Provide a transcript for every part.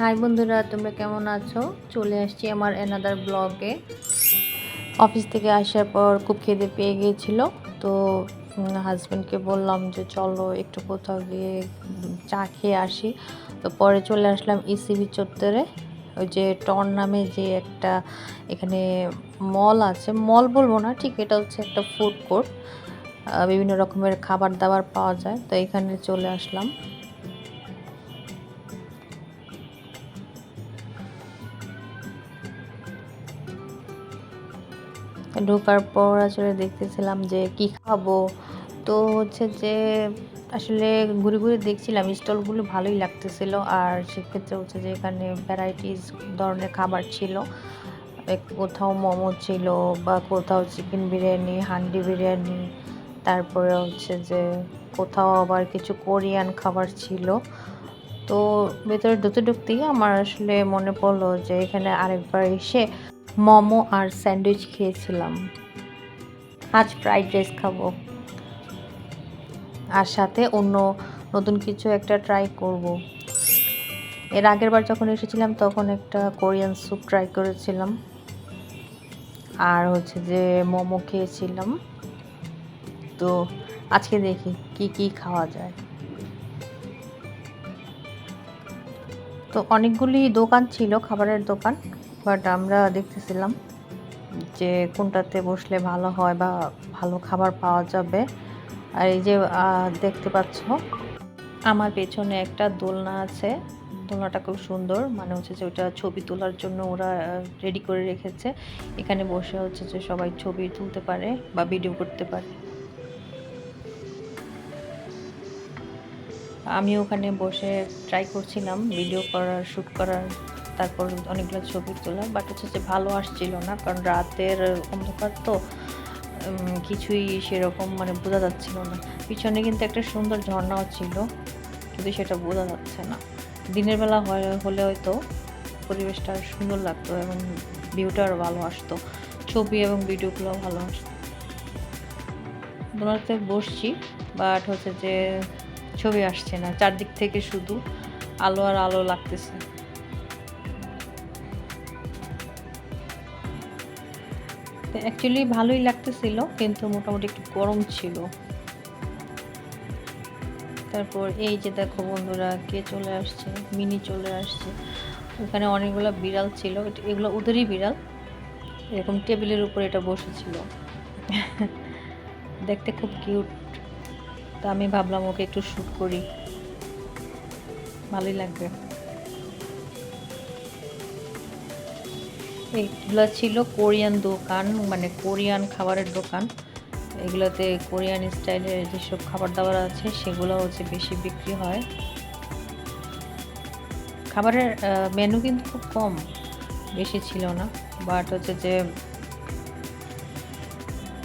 High বন্ধুরা, তোমরা কেমন আছো? চলে আসছি আমার এনাদার ব্লগে অফিস থেকে আসার পর খুব খিদে পেয়ে গিয়েছিল, তো হাজব্যান্ডকে বললাম যে, চলো একটু কোথাও গিয়ে চা খেয়ে আসি। তো পরে চলে আসলাম ইসিবি চত্বরে। ওই যে টন নামে যে একটা এখানে মল আছে, মল বলব না, ঠিক এটা হচ্ছে একটা ফুড কোর্ট বিভিন্ন রকমের খাবার দাবার পাওয়া যায়, তো এখানে চলে আসলাম। ঢোকার পর আসলে দেখতেছিলাম যে কি খাব। তো হচ্ছে যে আসলে ঘুরে ঘুরে দেখছিলাম, স্টলগুলো ভালোই লাগতেছিল। আর সেক্ষেত্রে হচ্ছে যে এখানে ভ্যারাইটিস ধরনের খাবার ছিল। কোথাও মোমো ছিল বা কোথাও চিকেন বিরিয়ানি, হান্ডি বিরিয়ানি, তারপরে হচ্ছে যে কোথাও আবার কিছু কোরিয়ান খাবার ছিল। তো ভেতরে ঢুকতে ঢুকতেই আমার আসলে মনে পড়ল যে এখানে আরেকবার এসে মোমো আর স্যান্ডউইচ খেয়েছিলাম। আজ ফ্রাইড রাইস খাব। আর সাথে অন্য নতুন কিছু একটা ট্রাই করব। এর আগের বার যখন এসেছিলাম, তখন একটা কোরিয়ান স্যুপ ট্রাই করেছিলাম। আর হচ্ছে যে মোমো খেয়েছিলাম। তো আজকে দেখি কি কি খাওয়া যায়। তো অনেকগুলি দোকান ছিল, খাবারের দোকান। বাট আমরা দেখতেছিলাম যে কোনটাতে বসলে ভালো হয় বা ভালো খাবার পাওয়া যাবে। আর এই যে দেখতে পাচ্ছ, আমার পেছনে একটা দোলনা আছে। দোলনাটা খুব সুন্দর। মানে হচ্ছে যে ওটা ছবি তোলার জন্য ওরা রেডি করে রেখেছে। এখানে বসে হচ্ছে যে সবাই ছবি তুলতে পারে বা ভিডিও করতে পারে। আমি ওখানে বসে ট্রাই করছিলাম ভিডিও করার শ্যুট করার। তারপর অনেকগুলো ছবি তোলা বাট হচ্ছে যে ভালো আসছিল না, কারণ রাতের অন্ধকার তো কিছুই সেরকম মানে বোঝা যাচ্ছিল না। পিছনে কিন্তু একটা সুন্দর ঝর্ণাও ছিল, কিন্তু সেটা বোঝা যাচ্ছে না। দিনের বেলা হলে হয়তো পরিবেশটা সুন্দর লাগতো এবং ভিউটা আরও ভালো আসতো, ছবি এবং ভিডিওগুলো ভালো আসতো। দোলাতে বসছি বাট হচ্ছে যে ছবি আসছে না, চারদিক থেকে শুধু আলো আর আলো লাগতেছে। অ্যাকচুয়ালি ভালোই লাগতেছিল, কিন্তু মোটামুটি একটু গরম ছিল। তারপর এই যে দেখো বন্ধুরা, কে চলে আসছে? মিনি চলে আসছে। ওখানে অনেকগুলো বিড়াল ছিল। এগুলো ওদেরই বিড়াল। এরকম টেবিলের উপর এটা বসেছিল। দেখতে খুব কিউট। তা আমি ভাবলাম ওকে একটু শ্যুট করি। ভালোই লাগবে। এগুলো ছিল কোরিয়ান দোকান মানে কোরিয়ান খাবারের দোকান। এগুলোতে কোরিয়ান স্টাইলের যেসব খাবার দাবার আছে, সেগুলো হচ্ছে বেশি বিক্রি হয়। খাবারের মেনু কিন্তু খুব কম, বেশি ছিল না। বাট হচ্ছে যে,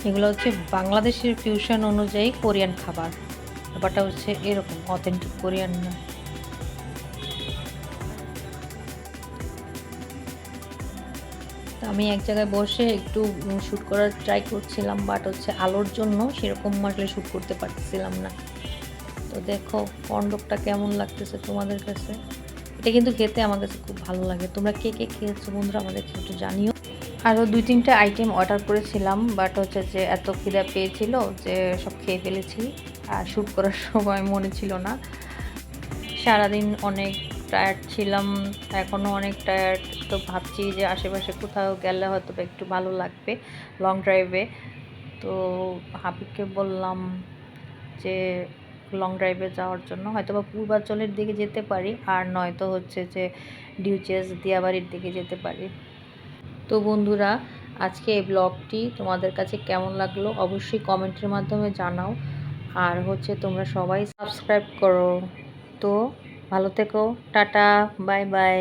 এগুলো হচ্ছে বাংলাদেশের ফিউশন অনুযায়ী কোরিয়ান খাবার। ব্যাপারটা হচ্ছে এরকম অথেন্টিক কোরিয়ান আমি এক জায়গায় বসে একটু শ্যুট করার ট্রাই করছিলাম বাট হচ্ছে আলোর জন্য সেরকম আসলে শ্যুট করতে পারছিলাম না। তো দেখো কন্ডকটা কেমন লাগতেছে তোমাদের কাছে? এটা কিন্তু খেতে আমার কাছে খুব ভালো লাগে। তোমরা কে কে খেয়েছো বন্ধুরা আমাদেরকে একটু জানিও। আরও দুই তিনটা আইটেম অর্ডার করেছিলাম বাট হচ্ছে যে এত খিদা পেয়েছিল যে সব খেয়ে ফেলেছি। আর শ্যুট করার সময় মনে ছিল না। সারাদিন অনেক টায়ার্ড ছিলাম এখনও অনেক টায়ার্ড তো ভাবছি যে আশেপাশে কোথাও গেলে হয়তো একটু ভালো লাগবে লং ড্রাইভে তো হাবিবকে বললাম যে লং ড্রাইভে যাওয়ার জন্য হয়তো বা পূর্বাঞ্চলের দিকে যেতে পারি, আর নয়তো হচ্ছে যে ডিউচেস দিয়াবাড়ির দিকে যেতে পারি। তো বন্ধুরা, আজকে এই ব্লগটি তোমাদের কাছে কেমন লাগল অবশ্যই কমেন্টের মাধ্যমে জানাও। আর হচ্ছে তোমরা সবাই সাবস্ক্রাইব করো। তো ভালো থেকো টাটা বাই বাই।